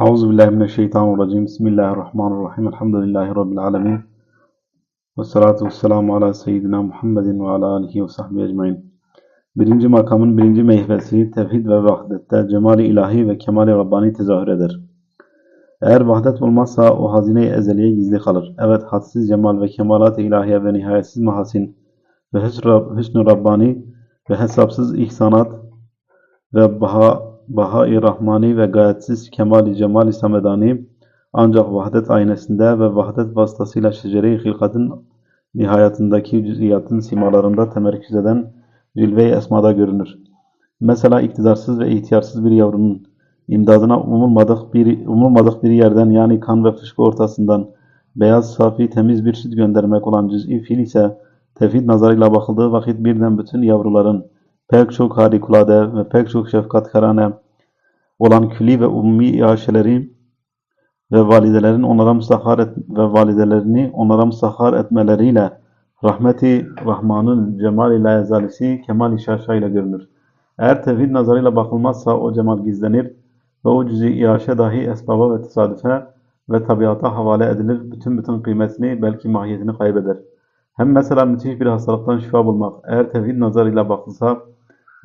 Euzu billahi mineşşeytanirracim. Bismillahirrahmanirrahim. Elhamdülillahi rabbil alamin. Ve salatu vesselamu ala seyyidina Muhammedin ve ala alihi ve sahbihi ecmaîn. Birinci makamın birinci meyvesi tevhid ve vahdette cemali ilahi ve kemali rabbani tezahür eder. Eğer vahdet olmazsa o hazine-i ezeliye gizli kalır. Evet hadsiz cemal ve kemalat-ı ilahiye ve nihayetsiz mahasin ve hüsn-ü rabbani ve hesapsız ihsanat ve baha, baha-i rahmani ve gayetsiz kemali cemali samedani ancak vahdet aynesinde ve vahdet vasıtasıyla şecere-i hilkatın nihayetindeki cüz'iyatın simalarında temerküz eden cilve-i esmada görünür. Mesela iktidarsız ve ihtiyarsız bir yavrunun imdadına umulmadık bir, umulmadık bir yerden yani kan ve fışkı ortasından beyaz, safi, temiz bir süt göndermek olan cüz'i fil ise tevhid nazarıyla bakıldığı vakit birden bütün yavruların pek çok harikulade ve pek çok şefkatkarane olan külli ve umumi iaşeleri ve validelerin onlara musahhar et ve validelerini onlara musahhar etmeleriyle rahmeti Rahman'ın cemal-i layezalisi kemal-i ile görünür. Eğer tevhid nazarıyla bakılmazsa o cemal gizlenir ve o cüz-i iaşe dahi esbaba ve tesadüfe ve tabiata havale edilir. Bütün bütün kıymetini belki mahiyetini kaybeder. Hem mesela müthiş bir hastalıktan şifa bulmak eğer tevhid nazarıyla bakılsa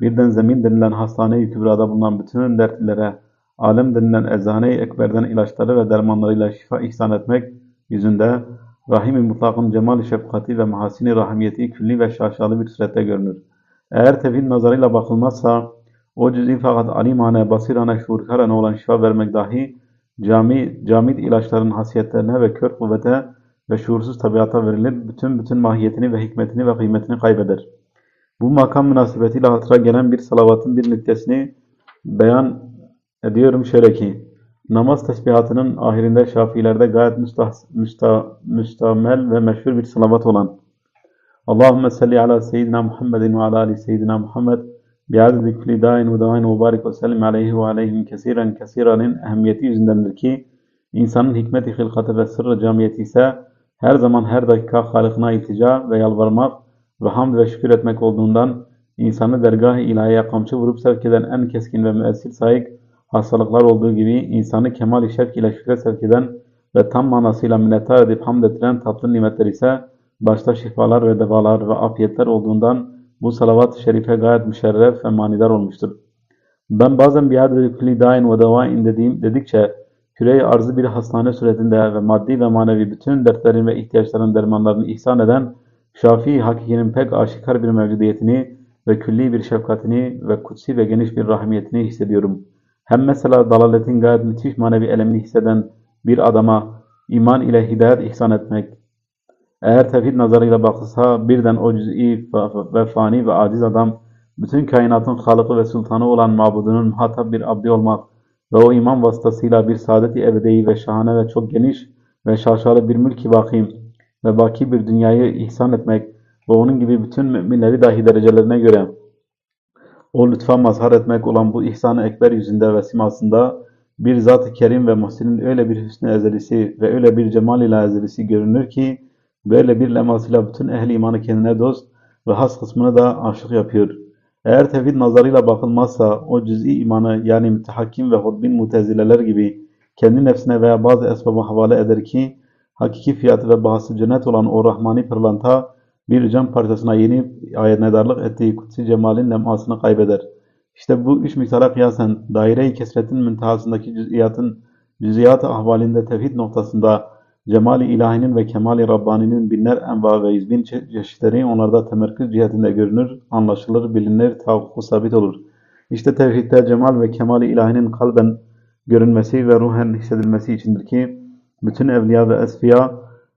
birden zemin denilen hastane-i kübrada bulunan bütün dertlilere alem denilen eczane-i ekberden ilaçları ve dermanlarıyla şifa ihsan etmek yüzünde Rahim-i mutlakın cemal-i şefkati ve mahasini rahimiyeti külli ve şaşalı bir surette görünür. Eğer tevhid nazarıyla bakılmazsa o cüz'i fakat alimane, basirane, şuurkarane olan şifa vermek dahi cami, camid ilaçların hasiyetlerine ve kör kuvvete ve şuursuz tabiata verilir. Bütün bütün mahiyetini ve hikmetini ve kıymetini kaybeder. Bu makam münasebetiyle hatıra gelen bir salavatın bir nüktesini beyan ediyorum. Şöyle ki namaz tesbihatının ahirinde Şafilerde gayet müsta, müsta, müstamel ve meşhur bir salavat olan Allahümme salli ala seyyidina Muhammedin ve ala ali seyyidina Muhammed bi'adedi kulli dain ve davain ve barik ve sellim aleyhi ve aleyhim kesiren kesiranın ehemmiyeti yüzündendir ki insanın hikmeti hilkatı ve sırrı camiyeti ise her zaman her dakika Halık'ına iltica ve yalvarmak ve hamd ve şükür etmek olduğundan insanı dergah-ı ilahiye kamçı vurup sevk eden en keskin ve müessir sayık hastalıklar olduğu gibi insanı kemal-i şevk ile şükre sevk eden ve tam manasıyla minnettar edip hamd ettiren tatlı nimetler ise başta şifalar ve devalar ve afiyetler olduğundan bu salavat-ı şerife gayet müşerref ve manidar olmuştur. Ben bazen biadeti külli dain ve devain dediğim dedikçe küre arzı bir hastane suretinde ve maddi ve manevi bütün dertlerin ve ihtiyaçların dermanlarını ihsan eden Şafii hakikinin pek aşikar bir mevcudiyetini ve külli bir şefkatini ve kutsi ve geniş bir rahmiyetini hissediyorum. Hem mesela dalaletin gayet müthiş manevi elemini hisseden bir adama iman ile hidayet ihsan etmek, eğer tevhid nazarıyla bakılsa birden o cüz'i ve fani ve aciz adam bütün kainatın halıkı ve sultanı olan mabudunun muhatap bir abdi olmak ve o iman vasıtasıyla bir saadet-i ebedi ve şahane ve çok geniş ve şaşalı bir mülk-i vakim ve baki bir dünyayı ihsan etmek ve onun gibi bütün müminleri dahi derecelerine göre o lütfa mazhar etmek olan bu ihsan-ı ekber yüzünde ve simasında bir zat-ı kerim ve muhsinin öyle bir hüsnü ezelisi ve öyle bir cemal ile ezelisi görünür ki böyle bir lemasıyla bütün ehli imanı kendine dost ve has kısmını da aşık yapıyor. Eğer tevhid nazarıyla bakılmazsa o cüz'i imanı yani mütehakkim ve hudbin mutezileler gibi kendi nefsine veya bazı esbaba havale eder ki hakiki fiyatı ve bahası cennet olan o rahmani pırlanta bir cam parçasına yeni ayetnedarlık ettiği kutsi cemalin lemasını kaybeder. İşte bu üç miktara kıyasen daire-i kesretin müntehasındaki cüz'iyatın cüz'iyat ahvalinde tevhid noktasında cemali ilahinin ve kemali rabbaninin binler enva ve yüzbin çeşitleri onlarda temerküz cihetinde görünür, anlaşılır, bilinir, tavukku sabit olur. İşte tevhidde cemal ve kemali ilahinin kalben görünmesi ve ruhen hissedilmesi içindir ki bütün evliya ve esfiya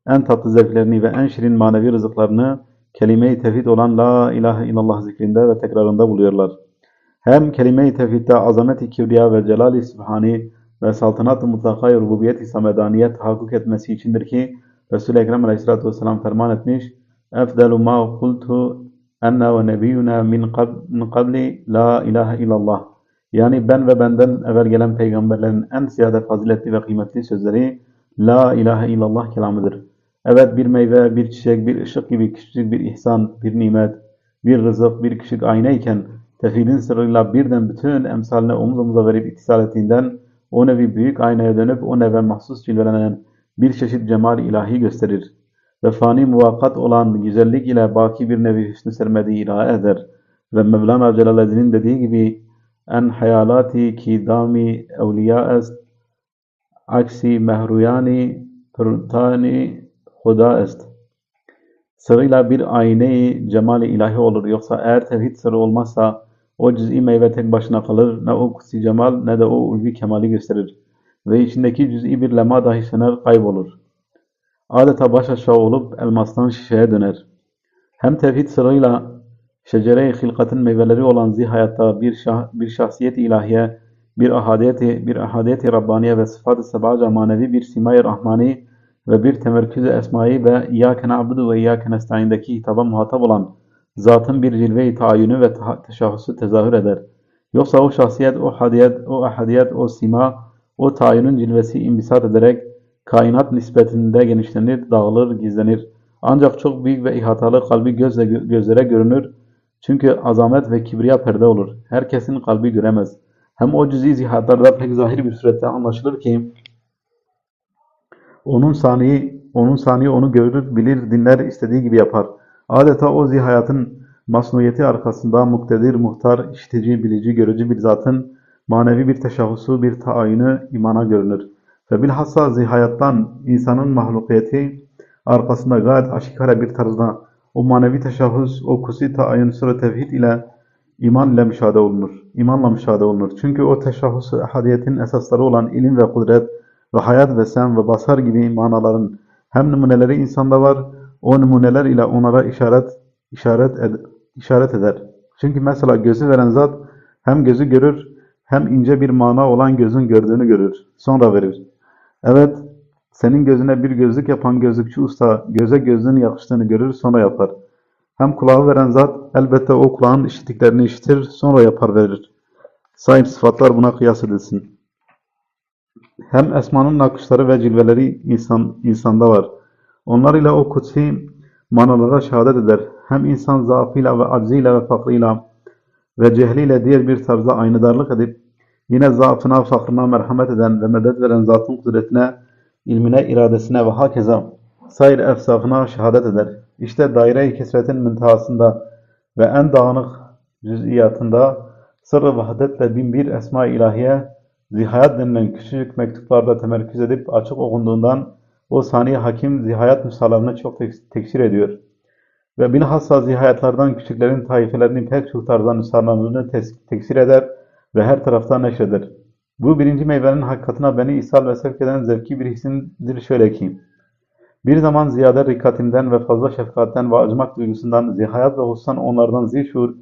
en tatlı zevklerini ve en şirin manevi rızıklarını kelime-i tevhid olan La ilahe illallah zikrinde ve tekrarında buluyorlar. Hem kelime-i tevhidde azamet-i kibriya ve celal-i sübhani ve saltanat-ı mutlaka rububiyet-i samedaniyet tahakkuk etmesi içindir ki Resul-i Ekrem aleyhissalatü vesselam ferman etmiş اَفْدَلُ مَا قُلْتُ اَنَّ وَنَبِيُّنَا مِنْ قَبْلِ لَا ilahe illallah Yani ben ve benden evvel gelen peygamberlerin en ziyade faziletli ve kıymetli sözleri La ilahe illallah kelamıdır. Evet bir meyve, bir çiçek, bir ışık gibi küçük bir ihsan, bir nimet, bir rızık, bir küçük ayna iken tevhidin sırrıyla birden bütün emsaline omuz omuza verip ittisal ettiğinden o nevi büyük aynaya dönüp o neve mahsus cilvelenen bir çeşit cemal ilahi gösterir. Ve fani muvakkat olan güzellik ile baki bir nevi hüsnü sermedi ilahe eder. Ve Mevlana Celaleddin'in dediği gibi en hayalati ki dami evliya est aksi mehruyani pırtani huda est. Sırıyla bir ayneyi cemali ilahi olur. Yoksa eğer tevhid sırrı olmazsa o cüz'i meyve tek başına kalır. Ne o kutsi cemal ne de o ulvi kemali gösterir. Ve içindeki cüz'i bir lema dahi söner kaybolur. Adeta baş aşağı olup elmastan şişeye döner. Hem tevhid sırrıyla şecere-i hilkatın meyveleri olan zihayatta bir, şah, bir şahsiyet ilahiye, bir ahadiyeti, bir ahadiyeti Rabbaniye ve sıfat-ı sebaca manevi bir simay-ı rahmani ve bir temerküz-i esmai ve İyyâke na'budu ve İyyâke nestaîn'deki hitaba muhatap olan zatın bir cilve-i tayyünü ve teşahhusu tezahür eder. Yoksa o şahsiyet, o hadiyet, o ahadiyet, o sima, o tayyünün cilvesi imbisat ederek kainat nispetinde genişlenir, dağılır, gizlenir. Ancak çok büyük ve ihatalı kalbi gözle, gözlere görünür. Çünkü azamet ve kibriya perde olur. Herkesin kalbi göremez. Hem o cüz'i zihatlarda pek zahir bir surette anlaşılır ki onun saniye, onun saniye onu görür, bilir, dinler, istediği gibi yapar. Adeta o zihayatın masnuyeti arkasında muktedir, muhtar, işitici, bilici, görücü bir zatın manevi bir teşahhusu, bir taayini imana görünür. Ve bilhassa zihayattan insanın mahlukiyeti arkasında gayet aşikare bir tarzda o manevi teşahhus, o kusi tayin sıra tevhid ile iman ile müşahede olunur. İmanla müşahede olunur. Çünkü o teşahhus ahadiyetin esasları olan ilim ve kudret ve hayat ve sen ve basar gibi manaların hem numuneleri insanda var, o numuneler ile onlara işaret işaret ed işaret eder. Çünkü mesela gözü veren zat hem gözü görür hem ince bir mana olan gözün gördüğünü görür. Sonra verir. Evet, senin gözüne bir gözlük yapan gözlükçü usta göze gözlüğün yakıştığını görür sonra yapar. Hem kulağı veren zat elbette o kulağın işittiklerini işitir sonra yapar verir. Sahip sıfatlar buna kıyas edilsin. Hem esmanın nakışları ve cilveleri insan, insanda var. Onlar ile o kutsi manalara şehadet eder. Hem insan zaafıyla ve acziyle ve fakrıyla ve cehliyle diğer bir tarzda aynadarlık edip yine zaafına, fakrına merhamet eden ve medet veren zatın kudretine, ilmine, iradesine ve hakeza sair efsafına şehadet eder. İşte daire-i kesretin müntehasında ve en dağınık cüz'iyatında sırrı vahdetle binbir esma-i ilahiye zihayat denilen küçücük mektuplarda temerküz edip açık okunduğundan o saniye hakim zihayat müsalarını çok tekşir ediyor. Ve bilhassa zihayatlardan küçüklerin taifelerinin pek çok tarzda nüsarlarını teksir eder ve her taraftan neşreder. Bu birinci meyvenin hakikatına beni ishal ve sevk eden zevki bir hissindir şöyle ki, bir zaman ziyade rikatimden ve fazla şefkatten ve acımak duygusundan, zihayat ve hususan onlardan zişur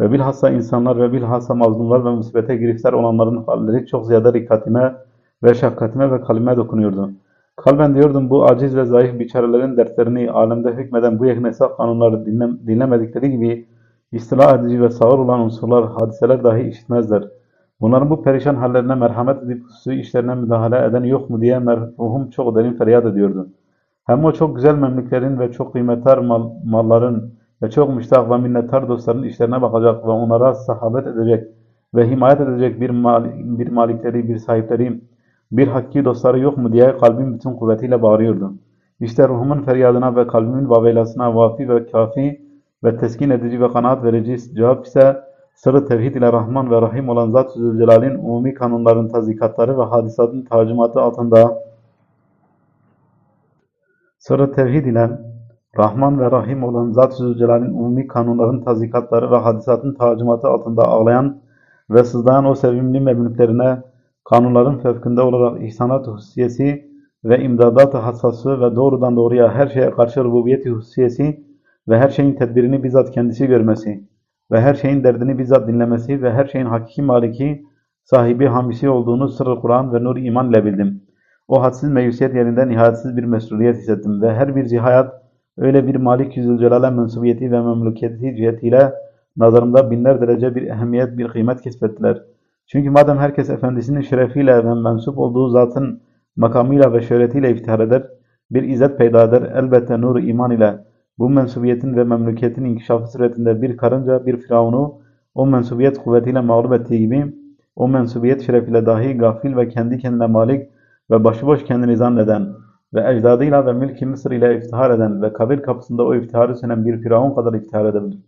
ve bilhassa insanlar ve bilhassa mazlumlar ve musibete giriftar olanların halleri çok ziyade rikatime ve şefkatime ve kalbime dokunuyordu. Kalben diyordum bu aciz ve zayıf biçarelerin dertlerini alemde hükmeden bu yeknesak kanunları dinlem dinlemedikleri gibi istila edici ve sağır olan unsurlar, hadiseler dahi işitmezler. Bunların bu perişan hallerine merhamet edip hususi işlerine müdahale eden yok mu diye merhuhum çok derin feryat ediyordu. Hem o çok güzel memlüklerin ve çok kıymetli mal, malların ve çok müştak ve minnettar dostların işlerine bakacak ve onlara sahabet edecek ve himayet edecek bir, mal, bir malikleri, bir sahipleri, bir hakki dostları yok mu diye kalbim bütün kuvvetiyle bağırıyordu. İşte ruhumun feryadına ve kalbimin vavelasına vafi ve kafi ve teskin edici ve kanaat verici cevap ise sırrı tevhid ile Rahman ve Rahim olan Zat-ı Zülcelal'in umumi kanunların tazikatları ve hadisatın tacımatı altında sırrı tevhid ile Rahman ve Rahim olan Zat-ı Zülcelal'in umumi kanunların tazikatları ve hadisatın tacımatı altında ağlayan ve sızlayan o sevimli memlüklerine kanunların fevkinde olarak ihsanat hususiyesi ve imdadat-ı hassası ve doğrudan doğruya her şeye karşı rububiyet hususiyesi ve her şeyin tedbirini bizzat kendisi görmesi ve her şeyin derdini bizzat dinlemesi ve her şeyin hakiki maliki, sahibi hamisi olduğunu sırrı Kur'an ve nur iman ile bildim. O hadsiz meyusiyet yerinde nihayetsiz bir mesuliyet hissettim ve her bir zihayat öyle bir Malik Yüzülcelal'e mensubiyeti ve memleketi cihetiyle nazarımda binler derece bir ehemmiyet, bir kıymet kesbettiler. Çünkü madem herkes efendisinin şerefiyle ve mensup olduğu zatın makamıyla ve şöhretiyle iftihar eder, bir izzet peyda eder, elbette nuru iman ile bu mensubiyetin ve memleketin inkişafı suretinde bir karınca, bir firavunu o mensubiyet kuvvetiyle mağlup ettiği gibi o mensubiyet şerefiyle dahi gafil ve kendi kendine malik ve başıboş kendini zanneden ve ecdadıyla ve mülki Mısır ile iftihar eden ve kabir kapısında o iftiharı sünen bir firavun kadar iftihar edebilir.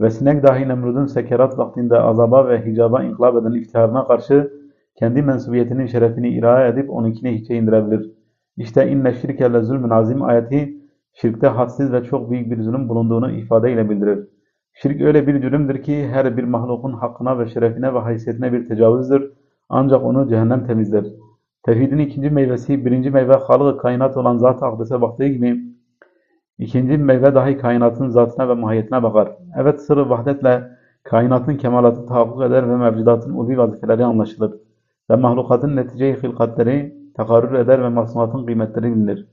Ve sinek dahi Nemrud'un sekerat vaktinde azaba ve hicaba inkılap eden iftiharına karşı kendi mensubiyetinin şerefini iraya edip onunkini hiçe indirebilir. İşte inne şirke le zulmün azim ayeti şirkte hadsiz ve çok büyük bir zulüm bulunduğunu ifadeyle bildirir. Şirk öyle bir cürümdür ki her bir mahlukun hakkına ve şerefine ve haysiyetine bir tecavüzdür. Ancak onu cehennem temizler. Tevhidin ikinci meyvesi, birinci meyve halık kainat olan zat-ı akdese baktığı gibi ikinci meyve dahi kainatın zatına ve mahiyetine bakar. Evet sırrı vahdetle kainatın kemalatı tahakkuk eder ve mevcudatın ulvi vazifeleri anlaşılır. Ve mahlukatın netice-i hilkatleri tekarrür eder ve masnuatın kıymetleri bilinir.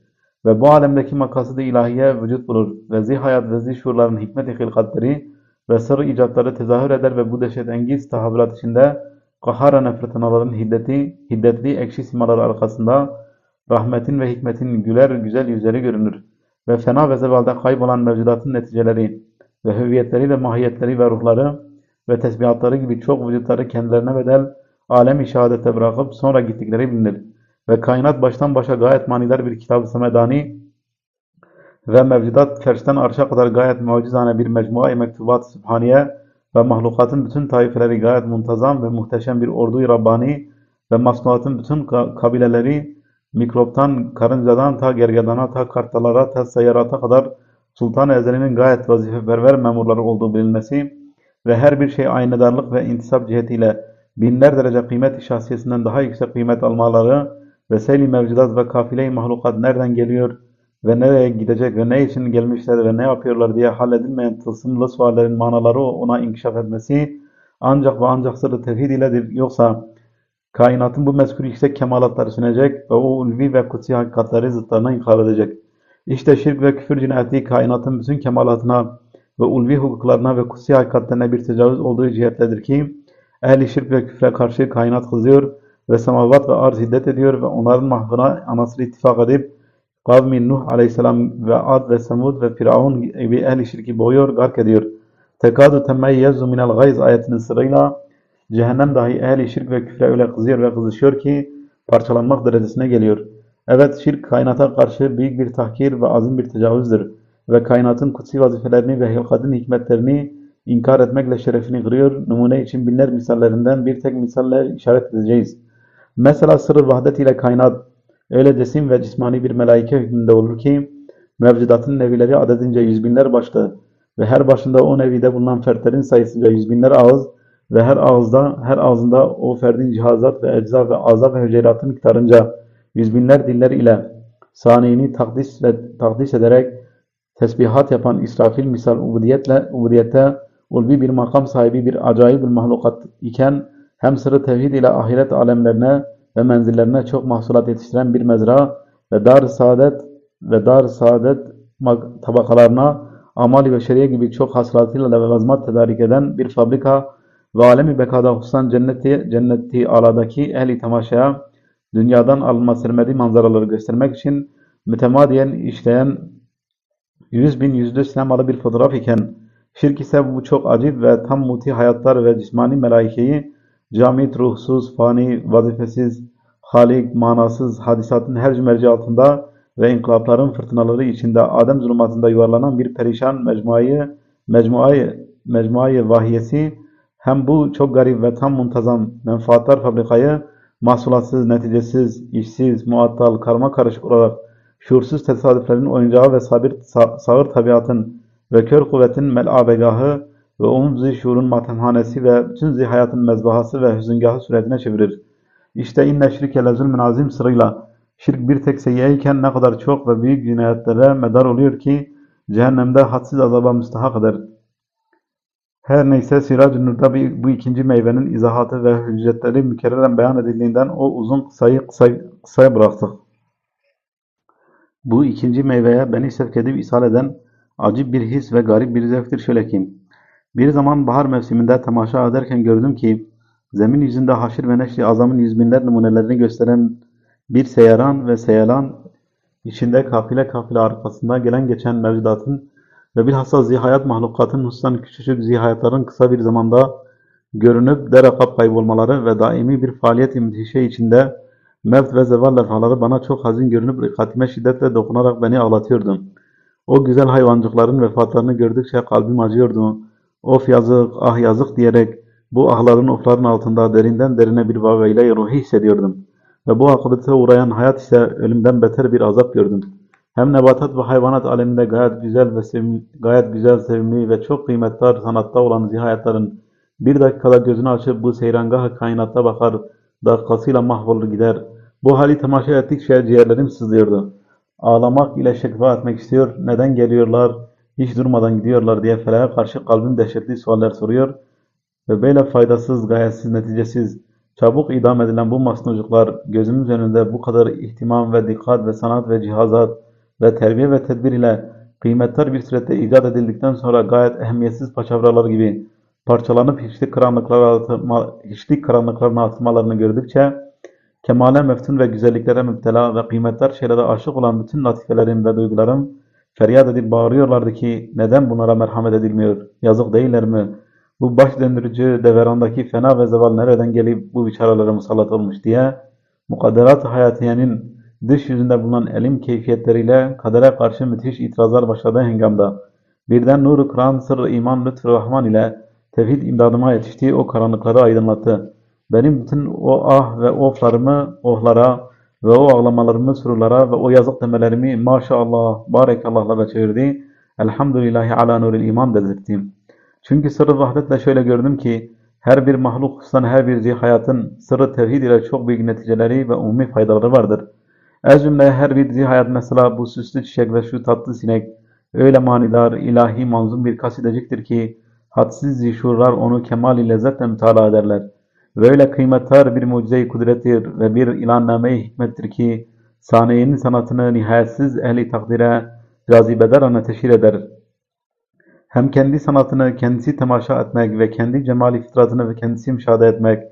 Ve bu alemdeki makasıd-ı ilahiye vücut bulur ve zihayat ve zihşurların hikmet-i hilkatleri ve sır icatları tezahür eder ve bu dehşetengiz tahavvülat içinde kahara fırtınaların hiddeti, hiddetli ekşi simaları arkasında rahmetin ve hikmetin güler güzel yüzleri görünür. Ve fena ve zevalde kaybolan mevcudatın neticeleri ve hüviyetleri ve mahiyetleri ve ruhları ve tesbihatları gibi çok vücutları kendilerine bedel alem-i şehadete bırakıp sonra gittikleri bilinir. Ve kainat baştan başa gayet manidar bir kitab-ı semedani ve mevcudat ferşten arşa kadar gayet mucizane bir mecmua-i mektubat-ı sübhaniye ve mahlukatın bütün taifeleri gayet muntazam ve muhteşem bir ordu-i Rabbani ve masnuatın bütün kabileleri mikroptan, karıncadan ta gergedana ta kartalara ta seyyarata kadar Sultan-ı Ezeli'nin gayet vazifeperver memurları olduğu bilinmesi ve her bir şey aynedarlık ve intisap cihetiyle binler derece kıymet şahsiyesinden daha yüksek kıymet almaları ve seyli mevcudat ve kafile-i mahlukat nereden geliyor ve nereye gidecek ve ne için gelmişler ve ne yapıyorlar diye halledilmeyen tılsımlı suallerin manaları ona inkişaf etmesi ancak ve ancak sırrı tevhid iledir. Yoksa kainatın bu mezkur yüksek kemalatları sünecek ve o ulvi ve kutsi hakikatleri zıtlarına inkar edecek. İşte şirk ve küfür cinayeti kainatın bütün kemalatına ve ulvi hukuklarına ve kutsi hakikatlerine bir tecavüz olduğu cihetledir ki ehli şirk ve küfre karşı kainat kızıyor ve semavat ve arz hiddet ediyor ve onların mahvına anasını ittifak edip kavmi Nuh aleyhisselam ve Ad ve Semud ve Firavun gibi ehli şirki boğuyor, gark ediyor. Tekadu temmeyyezu minel gayz ayetinin sırayla cehennem dahi ehli şirk ve küfre öyle kızıyor ve kızışıyor ki parçalanmak derecesine geliyor. Evet şirk kainata karşı büyük bir tahkir ve azim bir tecavüzdür ve kainatın kutsi vazifelerini ve hilkatın hikmetlerini inkar etmekle şerefini kırıyor. Numune için binler misallerinden bir tek misalle işaret edeceğiz. Mesela sırrı vahdet ile kainat öyle cesim ve cismani bir melaike hükmünde olur ki mevcudatın nevileri adedince yüz binler başlı ve her başında o nevide bulunan fertlerin sayısınca yüz binler ağız ve her ağızda her ağzında o ferdin cihazat ve ecza ve azap ve hücreratı miktarınca yüz binler diller ile saniyini takdis ve takdis ederek tesbihat yapan İsrafil misal ubudiyetle ubudiyette ulvi bir makam sahibi bir acayip bir mahlukat iken hem sırrı tevhid ile ahiret alemlerine ve menzillerine çok mahsulat yetiştiren bir mezra ve dar saadet ve dar saadet tabakalarına amali ve şeriye gibi çok hasratıyla levazmat tedarik eden bir fabrika ve alemi bekada hususan cenneti, cenneti aladaki ehli tamaşaya dünyadan alınma sermedi manzaraları göstermek için mütemadiyen işleyen yüz bin yüzlü sinemalı bir fotoğraf iken şirk ise bu çok acip ve tam muti hayatlar ve cismani melaikeyi camit, ruhsuz, fani, vazifesiz, halik, manasız hadisatın her cümerci altında ve inkılapların fırtınaları içinde Adem zulümatında yuvarlanan bir perişan mecmuayı, mecmuayı, mecmuayı vahiyesi hem bu çok garip ve tam muntazam menfaatlar fabrikayı mahsulatsız, neticesiz, işsiz, muattal, karma karışık olarak şuursuz tesadüflerin oyuncağı ve sabir, sa sağır tabiatın ve kör kuvvetin melabegahı ve umum şuurun matemhanesi ve bütün zihayatın mezbahası ve hüzüngahı suretine çevirir. İşte inne şirke lezülmün azim sırıyla şirk bir tek seyyeyken ne kadar çok ve büyük cinayetlere medar oluyor ki cehennemde hadsiz azaba müstahak eder. Her neyse Siraj-ı Nur'da bu ikinci meyvenin izahatı ve hüccetleri mükerreren beyan edildiğinden o uzun kısayı kısaya, kısaya bıraktık. Bu ikinci meyveye beni sevk edip ishal eden acı bir his ve garip bir zevktir şöyle ki, bir zaman bahar mevsiminde temaşa ederken gördüm ki, zemin yüzünde haşir ve neşri azamın yüzbinler numunelerini gösteren bir seyaran ve seyalan, içinde kafile kafile arkasında gelen geçen mevcudatın ve bilhassa zihayat mahlukatın hususan küçücük zihayatların kısa bir zamanda görünüp derekap kaybolmaları ve daimi bir faaliyet-i müthişe içinde mevt ve zeval levhaları bana çok hazin görünüp dikkatime şiddetle dokunarak beni ağlatıyordu. O güzel hayvancıkların vefatlarını gördükçe kalbim acıyordu. Of yazık, ah yazık diyerek bu ahların ofların altında derinden derine bir vavayla ruhi hissediyordum. Ve bu akıbete uğrayan hayat ise ölümden beter bir azap gördüm. Hem nebatat ve hayvanat aleminde gayet güzel ve sevimli, gayet güzel, sevimli ve çok kıymetli sanatta olan zihayatların bir dakikada gözünü açıp bu seyrangah kainatta bakar, dakikasıyla mahvolur gider. Bu hali temaşa ettikçe ciğerlerim sızlıyordu. Ağlamak ile şekva etmek istiyor, neden geliyorlar, hiç durmadan gidiyorlar diye feleğe karşı kalbim dehşetli sualler soruyor. Ve böyle faydasız, gayetsiz, neticesiz, çabuk idam edilen bu masnucuklar gözümüz önünde bu kadar ihtimam ve dikkat ve sanat ve cihazat ve terbiye ve tedbir ile kıymetli bir surette icat edildikten sonra gayet ehemmiyetsiz paçavralar gibi parçalanıp hiçlik karanlıklara hiçlik karanlıklarına atılmalarını gördükçe kemale meftun ve güzelliklere müptela ve kıymetli şeylere aşık olan bütün latifelerim ve duygularım feryat edip bağırıyorlardı ki neden bunlara merhamet edilmiyor? Yazık değiller mi? Bu baş döndürücü deverandaki fena ve zeval nereden gelip bu biçaralara musallat olmuş diye mukadderat hayatiyenin dış yüzünde bulunan elim keyfiyetleriyle kadere karşı müthiş itirazlar başladığı hengamda birden nuru kıran sırrı iman lütfü rahman ile tevhid imdadıma yetiştiği o karanlıkları aydınlattı. Benim bütün o ah ve oflarımı ohlara ve o ağlamalarımı sururlara ve o yazık demelerimi maşallah, barekallahlara çevirdi. Elhamdülillahi ala nuril iman dedirttim. Çünkü sırrı vahdetle şöyle gördüm ki her bir mahluk hususan her bir zihayatın sırrı tevhid ile çok büyük neticeleri ve umumi faydaları vardır. Ez cümle her bir zihayat mesela bu süslü çiçek ve şu tatlı sinek öyle manidar, ilahi, manzum bir kasideciktir ki hadsiz zişurlar onu kemali lezzetle mütalaa ederler. Ve öyle kıymetli bir mucize-i kudrettir ve bir ilanname-i hikmettir ki saniyenin sanatını nihayetsiz ehli takdire cazibederane teşhir eder. Hem kendi sanatını kendisi temaşa etmek ve kendi cemali fitratını ve kendisi müşahede etmek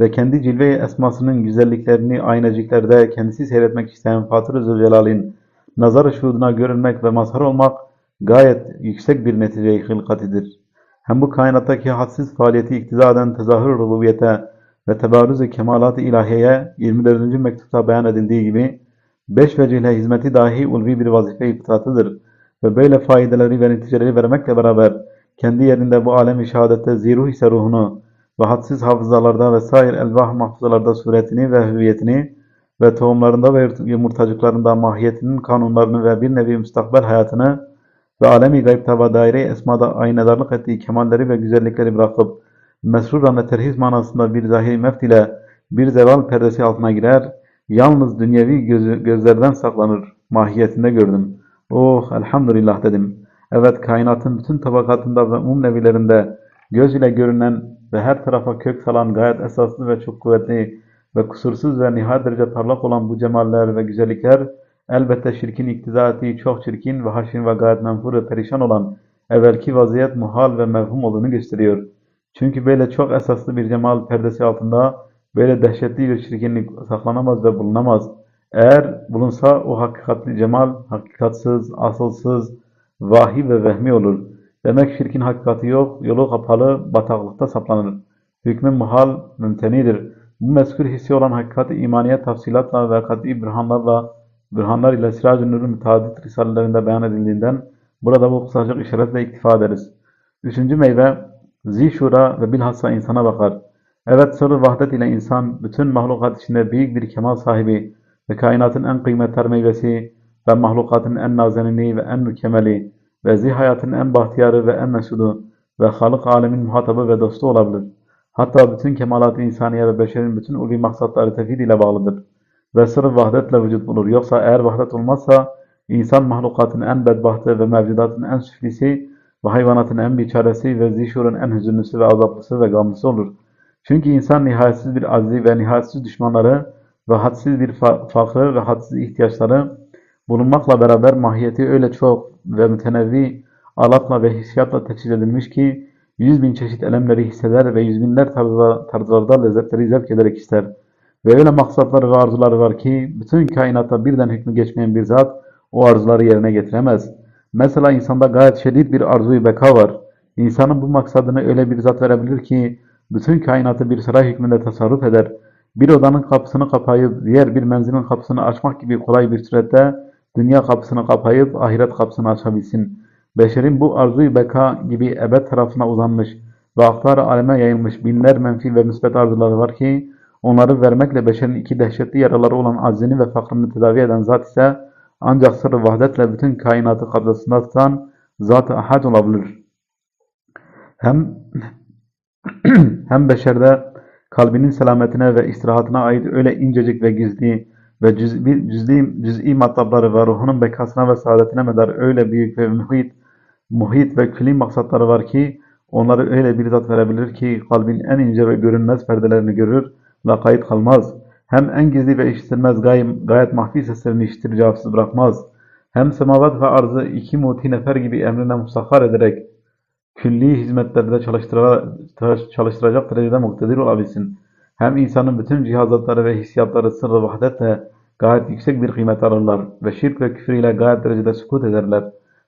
ve kendi cilve esmasının güzelliklerini ayneciklerde kendisi seyretmek isteyen Fatır-ı Zülcelal'in nazar-ı şuhuduna görünmek ve mazhar olmak gayet yüksek bir netice-i hılkatidir. Hem bu kainattaki hadsiz faaliyeti iktiza eden tezahür rububiyete ve tebarüz-i kemalat-ı ilahiyeye 24. mektupta beyan edildiği gibi beş vecihle hizmeti dahi ulvi bir vazife-i fıtratıdır ve böyle faydeleri ve neticeleri vermekle beraber kendi yerinde bu alem-i şehadette ziruh ise ruhunu ve hadsiz hafızalarda ve sair elvah mahfuzalarda suretini ve hüviyetini ve tohumlarında ve yumurtacıklarında mahiyetinin kanunlarını ve bir nevi müstakbel hayatını ve alemi gaybta ve daire esmada aynadarlık ettiği kemalleri ve güzellikleri bırakıp mesruran ve terhis manasında bir zahiri meft ile bir zeval perdesi altına girer, yalnız dünyevi göz, gözlerden saklanır mahiyetinde gördüm. Oh elhamdülillah dedim. Evet kainatın bütün tabakatında ve umum nevilerinde göz ile görünen ve her tarafa kök salan gayet esaslı ve çok kuvvetli ve kusursuz ve nihayet derece parlak olan bu cemaller ve güzellikler elbette şirkin iktiza ettiği çok çirkin ve haşin ve gayet menfur perişan olan evvelki vaziyet muhal ve mevhum olduğunu gösteriyor. Çünkü böyle çok esaslı bir cemal perdesi altında böyle dehşetli bir çirkinlik saklanamaz ve bulunamaz. Eğer bulunsa o hakikatli cemal hakikatsız, asılsız, vahi ve vehmi olur. Demek şirkin hakikati yok, yolu kapalı, bataklıkta saplanır. Hükmü muhal, mümtenidir. Bu mezkur hissi olan hakikati imaniye tafsilatla ve kat'i bürhanlarla, bürhanlar ile Siraj-ı Nur'un müteaddit risalelerinde beyan edildiğinden burada bu kısacık işaretle iktifa ederiz. Üçüncü meyve, zişura ve bilhassa insana bakar. Evet sırrı vahdet ile insan bütün mahlukat içinde büyük bir kemal sahibi ve kainatın en kıymetli meyvesi ve mahlukatın en nazenini ve en mükemmeli ve zihayatın en bahtiyarı ve en mesudu ve halık alemin muhatabı ve dostu olabilir. Hatta bütün kemalat-ı insaniye ve beşerin bütün ulvi maksatları tevhid ile bağlıdır. Ve sırf vahdetle vücut bulur. Yoksa eğer vahdet olmazsa insan mahlukatın en bedbahtı ve mevcudatın en süflisi ve hayvanatın en biçaresi ve zişurun en hüzünlüsü ve azaplısı ve gamlısı olur. Çünkü insan nihayetsiz bir aziz ve nihayetsiz düşmanları ve hadsiz bir fa fakrı ve hadsiz ihtiyaçları bulunmakla beraber mahiyeti öyle çok ve mütenevvi alatla ve hissiyatla teçhiz edilmiş ki yüz bin çeşit elemleri hisseder ve yüz binler tarzlarda lezzetleri zevk ederek ister. Ve öyle maksatları ve arzuları var ki bütün kainatta birden hükmü geçmeyen bir zat o arzuları yerine getiremez. Mesela insanda gayet şiddet bir arzuyu beka var. İnsanın bu maksadını öyle bir zat verebilir ki bütün kainatı bir saray hükmünde tasarruf eder. Bir odanın kapısını kapayıp diğer bir menzilin kapısını açmak gibi kolay bir surette dünya kapısını kapayıp ahiret kapısını açabilsin. Beşerin bu arzu beka gibi ebed tarafına uzanmış ve aktar aleme yayılmış binler menfi ve müsbet arzuları var ki onları vermekle beşerin iki dehşetli yaraları olan aczini ve fakrını tedavi eden zat ise ancak sırrı vahdetle bütün kainatı kabzasında tutan zat-ı ahad olabilir. Hem hem beşerde kalbinin selametine ve istirahatine ait öyle incecik ve gizli ve cüz'i, cüz'i, cüz'i matlapları ve ruhunun bekasına ve saadetine medar öyle büyük ve muhit, muhit ve külli maksatları var ki onları öyle bir zat verebilir ki kalbin en ince ve görünmez perdelerini görür ve kayıt kalmaz. Hem en gizli ve işitilmez gayet, gayet mahfi seslerini işitir cevapsız bırakmaz. Hem semavat ve arzı iki muti nefer gibi emrine musahhar ederek külli hizmetlerde çalıştıra- çalıştıracak derecede muktedir olabilsin. Hem insanın bütün cihazatları ve hissiyatları sırrı vahdetle gayet yüksek bir kıymet alırlar ve şirk ve küfür ile gayet derecede sükut ederler.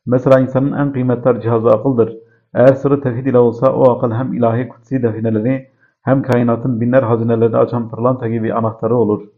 Mesela insanın en kıymetli cihazı akıldır. Eğer sırrı tevhid ile olsa o akıl hem ilahi kutsi defineleri hem kainatın binler hazinelerini açan pırlanta gibi anahtarı olur.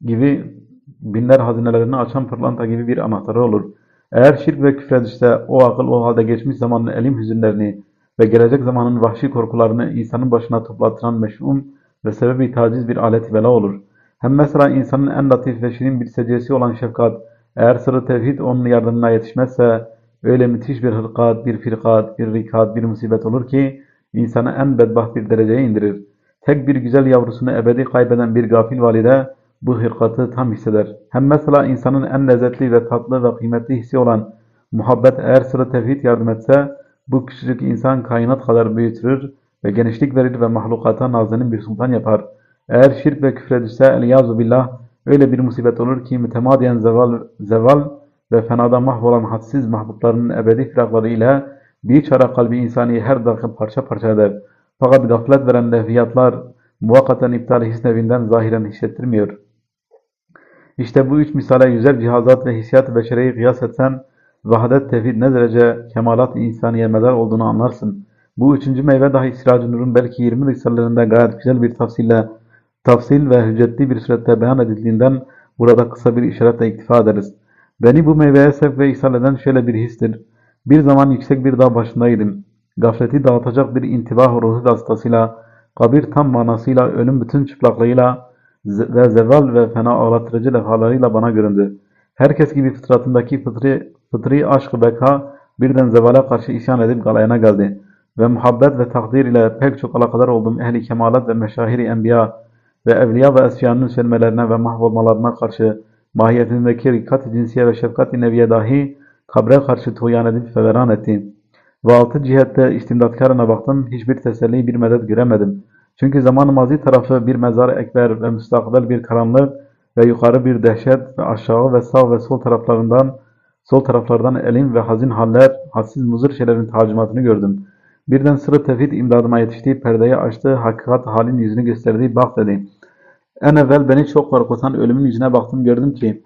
Gibi binler hazinelerini açan pırlanta gibi bir anahtarı olur. Eğer şirk ve küfre düşse o akıl o halde geçmiş zamanın elim hüzünlerini ve gelecek zamanın vahşi korkularını insanın başına toplattıran meş'um ve sebebi taciz bir alet bela olur. Hem mesela insanın en latif ve şirin bir seciyesi olan şefkat, eğer sırrı tevhid onun yardımına yetişmezse, öyle müthiş bir hılkat, bir firkat, bir rikat, bir musibet olur ki, insanı en bedbaht bir dereceye indirir. Tek bir güzel yavrusunu ebedi kaybeden bir gafil valide, bu hırkatı tam hisseder. Hem mesela insanın en lezzetli ve tatlı ve kıymetli hissi olan muhabbet eğer sırrı tevhid yardım etse, bu küçücük insan kainat kadar büyütür ve genişlik verir ve mahlukata nazenin bir sultan yapar. Eğer şirk ve küfre düşse eliyazu billah öyle bir musibet olur ki mütemadiyen zeval, zeval ve fenada mahvolan hadsiz mahbublarının ebedi firakları ile bir çare kalbi insani her dakika parça parça eder. Fakat gaflet veren lehviyatlar muvakkaten iptal hisnevinden zahiren hissettirmiyor. İşte bu üç misale yüzer cihazat ve hissiyat-ı beşereyi kıyas etsen, vahdet tevhid ne derece kemalat-ı insaniye medar olduğunu anlarsın. Bu üçüncü meyve dahi Siracı Nur'un belki 20 risalerinde gayet güzel bir tafsille, tafsil ve hüccetli bir surette beyan edildiğinden burada kısa bir işaretle iktifa ederiz. Beni bu meyveye sevk ve ishal eden şöyle bir histir. Bir zaman yüksek bir dağ başındaydım. Gafleti dağıtacak bir intibah ruhu vasıtasıyla, kabir tam manasıyla, ölüm bütün çıplaklığıyla ve zeval ve fena ağlattırıcı levhalarıyla bana göründü. Herkes gibi fıtratındaki fıtri, fıtri aşk beka birden zevale karşı isyan edip galayana geldi. Ve muhabbet ve takdir ile pek çok alakadar olduğum ehli kemalat ve meşahiri enbiya ve evliya ve esyanın sönmelerine ve mahvolmalarına karşı mahiyetindeki rikat-ı cinsiye ve şefkat-i neviye dahi kabre karşı tuğyan edip feveran etti. Ve altı cihette istimdatkarına baktım, hiçbir teselli, bir medet göremedim. Çünkü zaman mazi tarafı bir mezar ekber ve müstakbel bir karanlık ve yukarı bir dehşet ve aşağı ve sağ ve sol taraflarından sol taraflardan elim ve hazin haller, hadsiz muzır şeylerin tacimatını gördüm. Birden sırrı tevhid imdadıma yetiştiği perdeyi açtı, hakikat halin yüzünü gösterdiği bak dedi. En evvel beni çok korkutan ölümün yüzüne baktım gördüm ki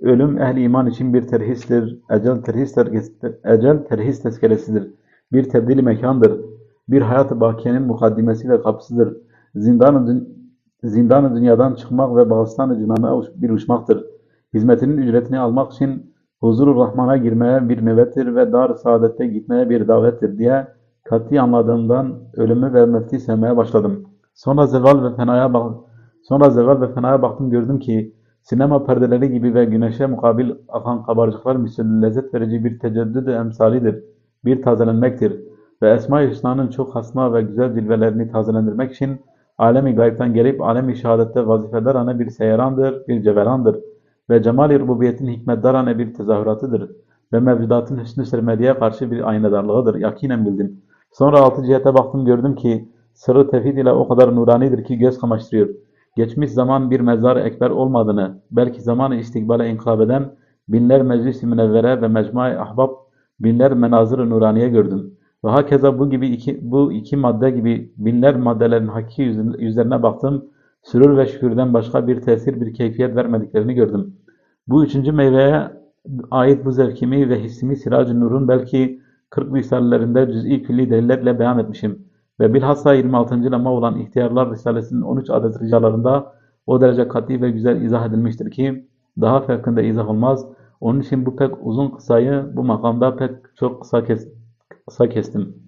ölüm ehli iman için bir terhistir, ecel terhis, terkesidir, ecel terhis tezkeresidir, bir tebdili mekandır, bir hayat-ı bakiyenin mukaddimesi ve kapısıdır. Zindan-ı zindan dünyadan çıkmak ve bağıstan-ı cinana bir uçmaktır. Hizmetinin ücretini almak için huzur-u rahmana girmeye bir nöbettir ve dar saadette gitmeye bir davettir diye kat'i anladığımdan ölümü ve mevti sevmeye başladım. Sonra zeval ve fenaya bak sonra zeval ve fenaya baktım gördüm ki sinema perdeleri gibi ve güneşe mukabil akan kabarcıklar misal lezzet verici bir teceddüd emsalidir. Bir tazelenmektir. Ve Esma-i Hüsna'nın çok hasna ve güzel cilvelerini tazelendirmek için alemi gaybden gelip alemi şehadette vazifelerane bir seyrandır, bir ceverandır. Ve cemal-i rububiyetin hikmetdarane bir tezahüratıdır. Ve mevcudatın hüsnü sermediye karşı bir aynadarlığıdır. Yakinen bildim. Sonra altı cihete baktım gördüm ki sırrı tevhid ile o kadar nuranidir ki göz kamaştırıyor. Geçmiş zaman bir mezar ekber olmadığını, belki zamanı istikbale inkılap eden binler meclis-i münevvere ve mecmua-i ahbab, binler menazır-ı nuraniye gördüm. Ve hakeza bu gibi iki, bu iki madde gibi binler maddelerin hakiki yüzlerine baktım, sürür ve şükürden başka bir tesir, bir keyfiyet vermediklerini gördüm. Bu üçüncü meyveye ait bu zevkimi ve hissimi Siracı Nur'un belki 40 risallerinde cüz'i külli delillerle beyan etmişim. Ve bilhassa 26. lema olan İhtiyarlar Risalesi'nin 13 adet ricalarında o derece kat'i ve güzel izah edilmiştir ki daha fevkinde izah olmaz. Onun için bu pek uzun kısayı bu makamda pek çok kısa, kes, kısa kestim.